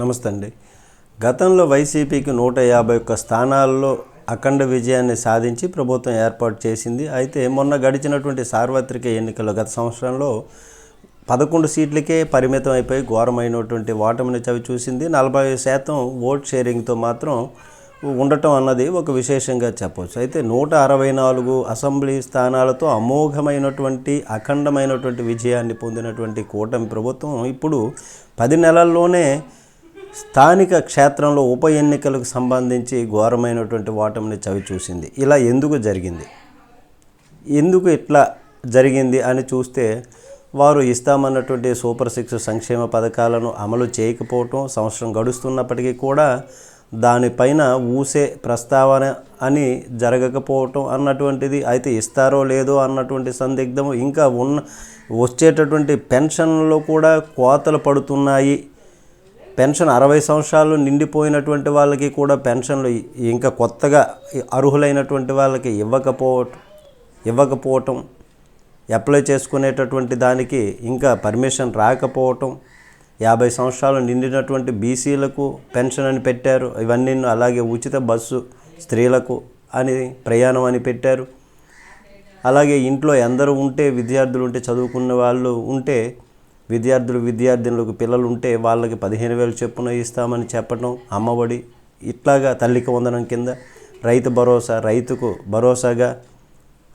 నమస్తే అండి గతంలో వైసీపీకి నూట యాభై ఒక్క స్థానాల్లో అఖండ విజయాన్ని సాధించి ప్రభుత్వం ఏర్పాటు చేసింది. అయితే మొన్న గడిచినటువంటి సార్వత్రిక ఎన్నికల్లో గత సంవత్సరంలో పదకొండు సీట్లకే పరిమితం అయిపోయి ఘోరమైనటువంటి ఓటమిని చవి చూసింది. నలభై శాతం ఓట్ షేరింగ్తో మాత్రం ఉండటం అన్నది ఒక విశేషంగా చెప్పవచ్చు అయితే నూట అరవై నాలుగు అసెంబ్లీ స్థానాలతో అమోఘమైనటువంటి అఖండమైనటువంటి విజయాన్ని పొందినటువంటి కూటమి ప్రభుత్వం ఇప్పుడు పది నెలల్లోనే స్థానిక క్షేత్రంలో ఉప ఎన్నికలకు సంబంధించి ఘోరమైనటువంటి ఓటమిని చవి చూసింది. ఇలా ఎందుకు జరిగింది? ఎందుకు ఇట్లా జరిగింది అని చూస్తే వారు ఇస్తామన్నటువంటి సూపర్ సిక్స్ సంక్షేమ పథకాలను అమలు చేయకపోవటం సంవత్సరం గడుస్తున్నప్పటికీ కూడా దానిపైన ఊసే ప్రస్తావన అని జరగకపోవటం అన్నటువంటిది అయితే ఇస్తారో లేదో అన్నటువంటి సందిగ్ధం ఇంకా ఉన్న వచ్చేటటువంటి పెన్షన్లో కూడా కోతలు పడుతున్నాయి పెన్షన్ అరవై సంవత్సరాలు నిండిపోయినటువంటి వాళ్ళకి కూడా పెన్షన్లు ఇంకా కొత్తగా అర్హులైనటువంటి వాళ్ళకి ఇవ్వకపోవటం ఇవ్వకపోవటం అప్లై చేసుకునేటటువంటి దానికి ఇంకా పర్మిషన్ రాకపోవటం యాభై సంవత్సరాలు నిండినటువంటి బీసీలకు పెన్షన్ అని పెట్టారు. ఇవన్నీ అలాగే ఉచిత బస్సు స్త్రీలకు అని ప్రయాణం అని పెట్టారు. అలాగే ఇంట్లో ఎందరు ఉంటే విద్యార్థులు ఉంటే చదువుకున్న వాళ్ళు ఉంటే విద్యార్థులు విద్యార్థినులకు పిల్లలు ఉంటే వాళ్ళకి పదిహేను వేలు చొప్పున ఇస్తామని చెప్పడం అమ్మఒడి. ఇట్లాగా తల్లికి వందనం కింద రైతు భరోసా రైతుకు భరోసాగా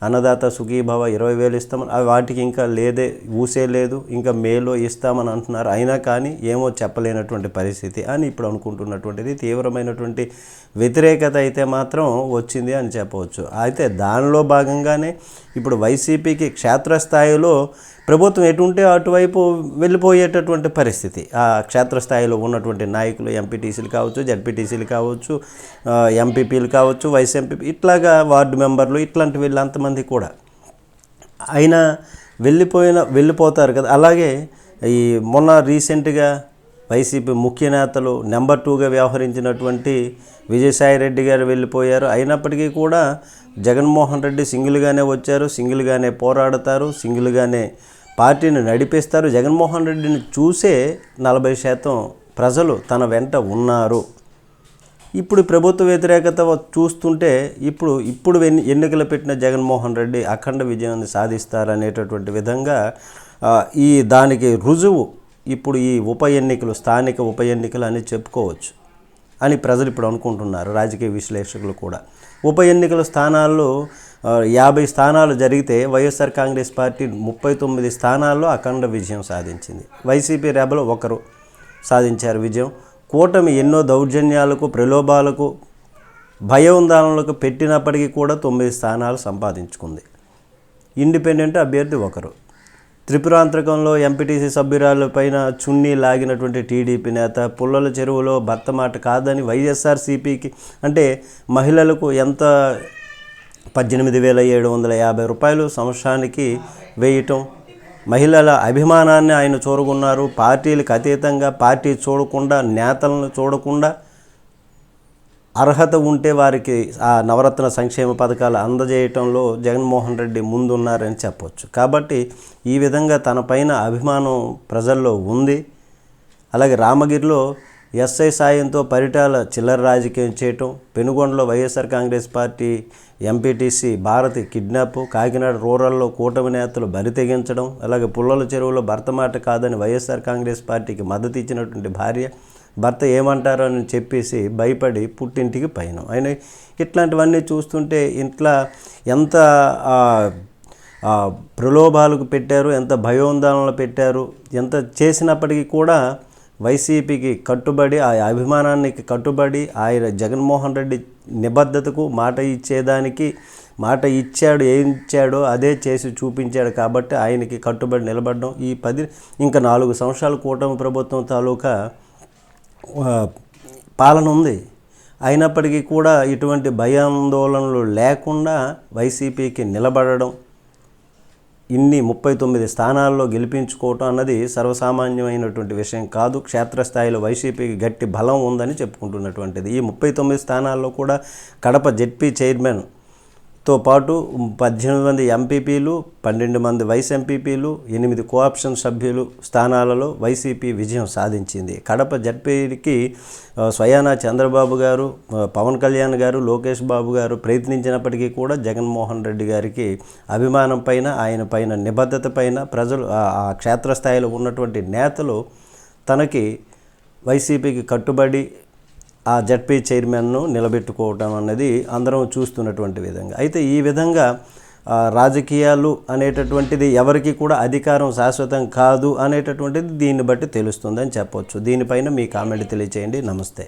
అన్నదాత సుఖీభవ ఇరవై వేలు ఇస్తామని అవి వాటికి ఇంకా లేదే ఊసే లేదు ఇంకా మేలో ఇస్తామని అంటున్నారు. అయినా కానీ ఏమో చెప్పలేనటువంటి పరిస్థితి అని ఇప్పుడు అనుకుంటున్నటువంటిది. తీవ్రమైనటువంటి వ్యతిరేకత అయితే మాత్రం వచ్చింది అని చెప్పవచ్చు. అయితే దానిలో భాగంగానే ఇప్పుడు వైసీపీకి క్షేత్రస్థాయిలో ప్రభుత్వం ఎటుంటే అటువైపు వెళ్ళిపోయేటటువంటి పరిస్థితి. ఆ క్షేత్రస్థాయిలో ఉన్నటువంటి నాయకులు ఎంపీటీసీలు కావచ్చు జడ్పీటీసీలు కావచ్చు ఎంపీపీలు కావచ్చు వైస్ ఎంపీ ఇట్లాగా వార్డు మెంబర్లు ఇట్లాంటి వీళ్ళంతమంది కూడా. అయినా వెళ్ళిపోయిన వెళ్ళిపోతారు కదా. అలాగే ఈ మొన్న రీసెంట్గా వైసీపీ ముఖ్య నేతలు నెంబర్ టూగా వ్యవహరించినటువంటి విజయసాయి రెడ్డి గారు వెళ్ళిపోయారు. అయినప్పటికీ కూడా జగన్మోహన్ రెడ్డి సింగిల్గానే వచ్చారు. సింగిల్గానే పోరాడతారు. సింగిల్గానే పార్టీని నడిపిస్తారు. జగన్మోహన్ రెడ్డిని చూసే నలభై శాతం ప్రజలు తన వెంట ఉన్నారు. ఇప్పుడు ప్రభుత్వ వ్యతిరేకత చూస్తుంటే ఇప్పుడు ఇప్పుడు ఎన్ని ఎన్నికలు పెట్టిన జగన్మోహన్ రెడ్డి అఖండ విజయాన్ని సాధిస్తారనేటటువంటి విధంగా ఈ దానికి రుజువు ఇప్పుడు ఈ ఉప ఎన్నికలు స్థానిక ఉప ఎన్నికలు అని చెప్పుకోవచ్చు అని ప్రజలు ఇప్పుడు అనుకుంటున్నారు రాజకీయ విశ్లేషకులు కూడా. ఉప ఎన్నికల స్థానాల్లో యాభై స్థానాలు జరిగితే వైఎస్ఆర్ కాంగ్రెస్ పార్టీ ముప్పై తొమ్మిది స్థానాల్లో అఖండ విజయం సాధించింది. వైసీపీ రెబలు ఒకరు సాధించారు విజయం. కూటమి ఎన్నో దౌర్జన్యాలకు ప్రలోభాలకు భయోందోళనలకు పెట్టినప్పటికీ కూడా తొమ్మిది స్థానాలు సంపాదించుకుంది. ఇండిపెండెంట్ అభ్యర్థి ఒకరు. త్రిపురాంతకంలో ఎంపీటీసీ సభ్యురాల పైన చున్నీ లాగినటువంటి టీడీపీ నేత పుల్లల చెరువులో భర్త మాట కాదని వైఎస్ఆర్సీపీకి అంటే మహిళలకు ఎంత? పద్దెనిమిది వేల ఏడు వందల యాభై రూపాయలు సంవత్సరానికి వేయటం మహిళల అభిమానాన్ని ఆయన చూరగొన్నారు. పార్టీలకు అతీతంగా పార్టీ చూడకుండా నేతలను చూడకుండా అర్హత ఉంటే వారికి ఆ నవరత్న సంక్షేమ పథకాలు అందజేయటంలో జగన్మోహన్ రెడ్డి ముందున్నారని చెప్పొచ్చు. కాబట్టి ఈ విధంగా తన పైన అభిమానం ప్రజల్లో ఉంది. అలాగే రామగిరిలో ఎస్ఐ సాయంతో పరిటాల చిల్లర రాజకీయం చేయటం పెనుగొండలో YSR Congress party MPTC Bharathi kidnap Kakinada రూరల్లో కూటమి నేతలు బరి తెగించడం అలాగే పుల్లల చెరువులో భర్త మాట కాదని వైఎస్ఆర్ కాంగ్రెస్ పార్టీకి మద్దతు ఇచ్చినటువంటి భార్య భర్త ఏమంటారో అని చెప్పేసి భయపడి పుట్టింటికి పైన. ఆయన ఇట్లాంటివన్నీ చూస్తుంటే ఇంట్లో ఎంత ప్రలోభాలకు పెట్టారు ఎంత భయోందోళనలు పెట్టారు ఎంత చేసినప్పటికీ కూడా వైసీపీకి కట్టుబడి ఆ అభిమానానికి కట్టుబడి ఆయన జగన్మోహన్ రెడ్డి నిబద్ధతకు మాట ఇచ్చేదానికి మాట ఇచ్చాడు ఏం ఇచ్చాడో అదే చేసి చూపించాడు కాబట్టి ఆయనకి కట్టుబడి నిలబడడం ఈ పది ఇంకా నాలుగు సంవత్సరాల కూటమి ప్రభుత్వం తాలూకా పాలన ఉంది. అయినప్పటికీ కూడా ఇటువంటి భయాందోళనలు లేకుండా వైసీపీకి నిలబడడం ఇన్ని ముప్పై తొమ్మిది స్థానాల్లో గెలిపించుకోవటం అన్నది సర్వసామాన్యమైనటువంటి విషయం కాదు. క్షేత్రస్థాయిలో వైసీపీకి గట్టి బలం ఉందని చెప్పుకుంటున్నటువంటిది. ఈ ముప్పై తొమ్మిది స్థానాల్లో కూడా కడప జెడ్పీ చైర్మన్ తో పాటు పద్దెనిమిది మంది ఎంపీపీలు పన్నెండు మంది వైస్ ఎంపీపీలు ఎనిమిది కోఆప్షన్ సభ్యులు స్థానాలలో వైసీపీ విజయం సాధించింది. కడప జడ్పీకి స్వయానా చంద్రబాబు గారు పవన్ కళ్యాణ్ గారు లోకేష్ బాబు గారు ప్రయత్నించినప్పటికీ కూడా జగన్మోహన్ రెడ్డి గారికి అభిమానం పైన ఆయన పైన నిబద్ధత పైన ప్రజలు ఆ క్షేత్రస్థాయిలో ఉన్నటువంటి నేతలు తనకి వైసీపీకి కట్టుబడి ఆ జడ్పీ చైర్మన్ను నిలబెట్టుకోవటం అన్నది అందరం చూస్తున్నటువంటి విధంగా. అయితే ఈ విధంగా రాజకీయాలు అనేటటువంటిది ఎవరికి కూడా అధికారం శాశ్వతం కాదు అనేటటువంటిది దీన్ని బట్టి తెలుస్తుందని చెప్పొచ్చు. దీనిపైన మీ కామెంట్ తెలియచేయండి. నమస్తే.